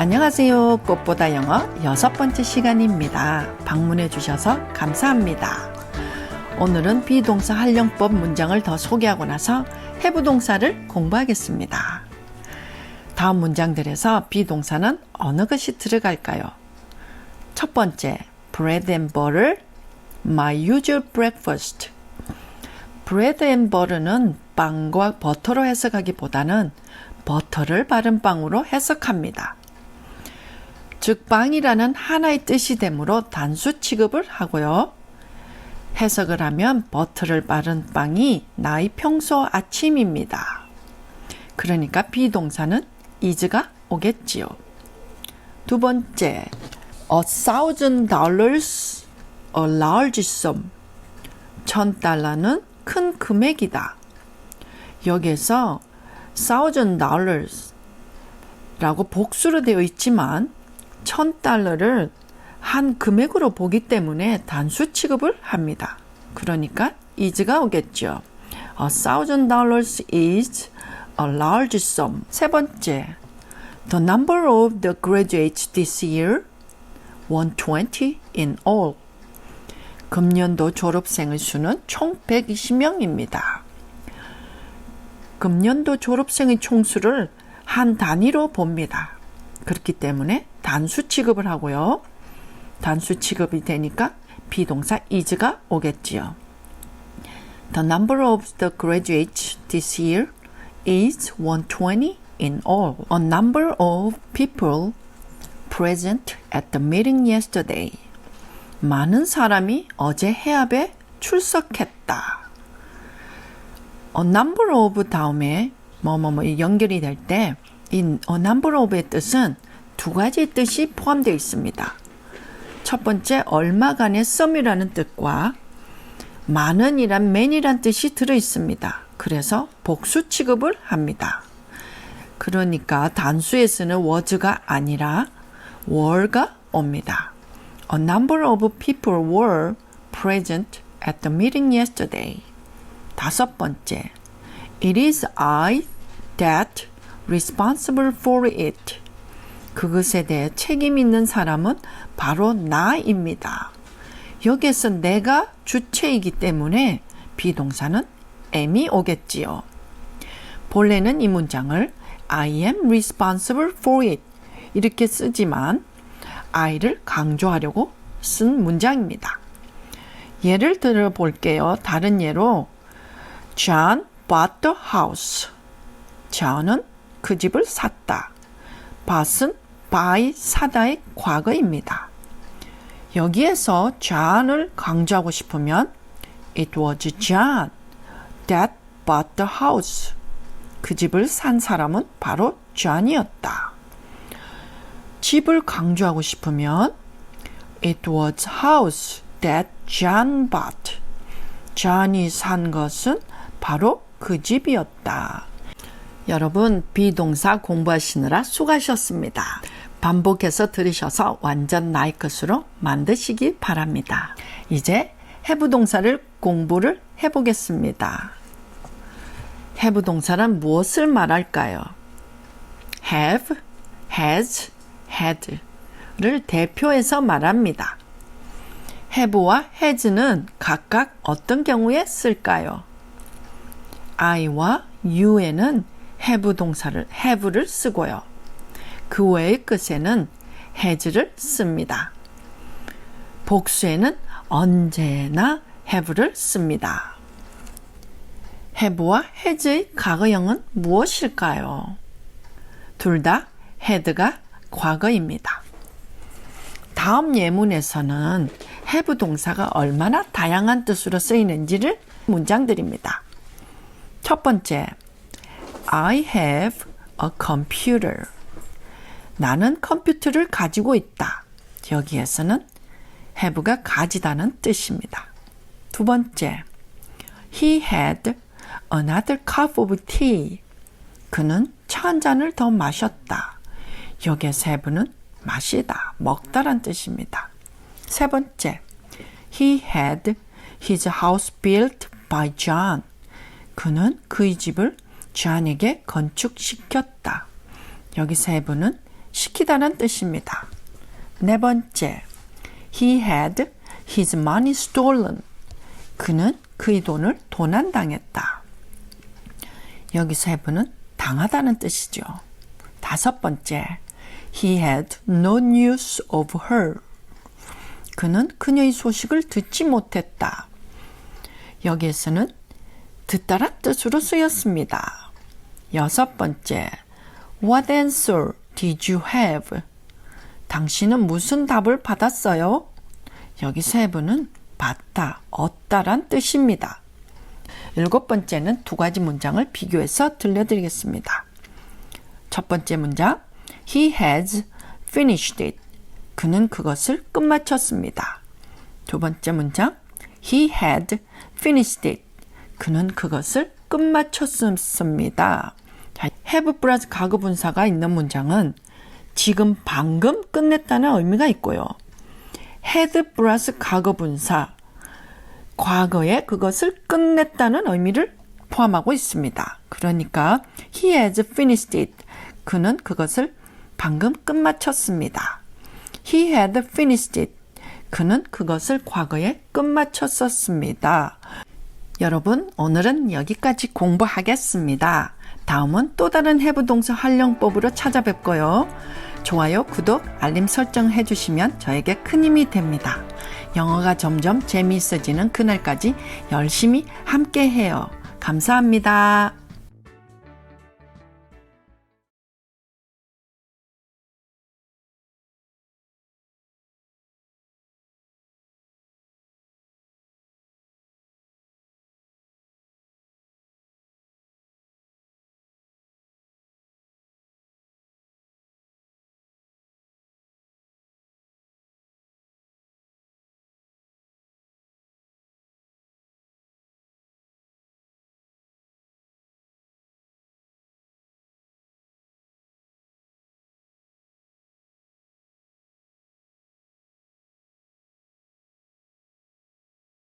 안녕하세요. 꽃보다 영어 여섯 번째 시간입니다. 방문해 주셔서 감사합니다. 오늘은 비동사 활용법 문장을 더 소개하고 나서 해부 동사를 공부하겠습니다. 다음 문장들에서 비동사는 어느 것이 들어갈까요? 첫 번째, bread and butter, my usual breakfast. bread and butter는 빵과 버터로 해석하기보다는 버터를 바른 빵으로 해석합니다. 즉 빵이라는 하나의 뜻이 되므로 단수 취급을 하고요. 해석을 하면 버터를 바른 빵이 나의 평소 아침입니다. 그러니까 비동사는 is가 오겠지요. 두 번째, a thousand dollars, a large sum. 천 달러는 큰 금액이다. 여기에서 thousand dollars 라고 복수로 되어 있지만 천 달러를 한 금액으로 보기 때문에 단수 취급을 합니다. 그러니까 is가 오겠죠. A thousand dollars is a large sum. 세 번째, the number of the graduates this year 120 in all. 금년도 졸업생의 수는 총 120명입니다. 금년도 졸업생의 총수를 한 단위로 봅니다. 그렇기 때문에 단수 취급을 하고요. 단수 취급이 되니까 비동사 is가 오겠지요. The number of the graduates this year is 120 in all. A number of people present at the meeting yesterday. 많은 사람이 어제 해압에 출석했다. A number of 다음에 뭐뭐뭐 연결이 될 때 이 a number of의 뜻은 두 가지 뜻이 포함되어 있습니다. 첫 번째 얼마간의 썸이라는 뜻과 많은이란 맨이란 뜻이 들어 있습니다. 그래서 복수 취급을 합니다. 그러니까 단수에 쓰는 was가 아니라 were가 옵니다. A number of people were present at the meeting yesterday. 다섯 번째. It is I that responsible for it. 그것에 대해 책임 있는 사람은 바로 나입니다. 여기에서 내가 주체이기 때문에 비동사는 am이 오겠지요. 본래는 이 문장을 I am responsible for it 이렇게 쓰지만 I를 강조하려고 쓴 문장입니다. 예를 들어 볼게요. 다른 예로 John bought the house. John은 그 집을 샀다. bought은 buy, 사다의 과거입니다. 여기에서 John을 강조하고 싶으면 It was John that bought the house. 그 집을 산 사람은 바로 John이었다. 집을 강조하고 싶으면 It was house that John bought. John이 산 것은 바로 그 집이었다. 여러분, 비동사 공부하시느라 수고하셨습니다. 반복해서 들으셔서 완전 나의 것으로 만드시기 바랍니다. 이제 해부 동사를 공부를 해보겠습니다. 해부 동사는 무엇을 말할까요? have, has, had를 대표해서 말합니다. have와 has는 각각 어떤 경우에 쓸까요? I와 you에는 have 동사를 have를 쓰고요. 그 외의 끝에는 has를 씁니다. 복수에는 언제나 have를 씁니다. have와 has의 과거형은 무엇일까요? 둘 다 had가 과거입니다. 다음 예문에서는 have 동사가 얼마나 다양한 뜻으로 쓰이는지를 문장들입니다. 첫 번째, I have a computer. 나는 컴퓨터를 가지고 있다. 여기에서는 have가 가지다는 뜻입니다. 두 번째, he had another cup of tea. 그는 차 한 잔을 더 마셨다. 여기에서 have는 마시다, 먹다란 뜻입니다. 세 번째, he had his house built by John. 그는 그의 집을 존에게 건축시켰다. 여기서 have는 시키다는 뜻입니다. 네 번째, he had his money stolen. 그는 그의 돈을 도난당했다. 여기서 have는 당하다는 뜻이죠. 다섯 번째, he had no news of her. 그는 그녀의 소식을 듣지 못했다. 여기에서는 듣다란 뜻으로 쓰였습니다. 여섯 번째, what answer did you have? 당신은 무슨 답을 받았어요? 여기서 have는 받다, 얻다란 뜻입니다. 일곱 번째는 두 가지 문장을 비교해서 들려드리겠습니다. 첫 번째 문장, he has finished it. 그는 그것을 끝마쳤습니다. 두 번째 문장, he had finished it. 그는 그것을 끝마쳤습니다. 자, have 플러스 가구분사가 있는 문장은 지금 방금 끝냈다는 의미가 있고요. had 플러스 가구분사, 과거에 그것을 끝냈다는 의미를 포함하고 있습니다. 그러니까 he has finished it. 그는 그것을 방금 끝마쳤습니다. He had finished it. 그는 그것을 과거에 끝마쳤었습니다. 여러분, 오늘은 여기까지 공부하겠습니다. 다음은 또 다른 해부 동사 활용법으로 찾아뵙고요. 좋아요, 구독, 알림 설정 해주시면 저에게 큰 힘이 됩니다. 영어가 점점 재미있어지는 그날까지 열심히 함께 해요. 감사합니다.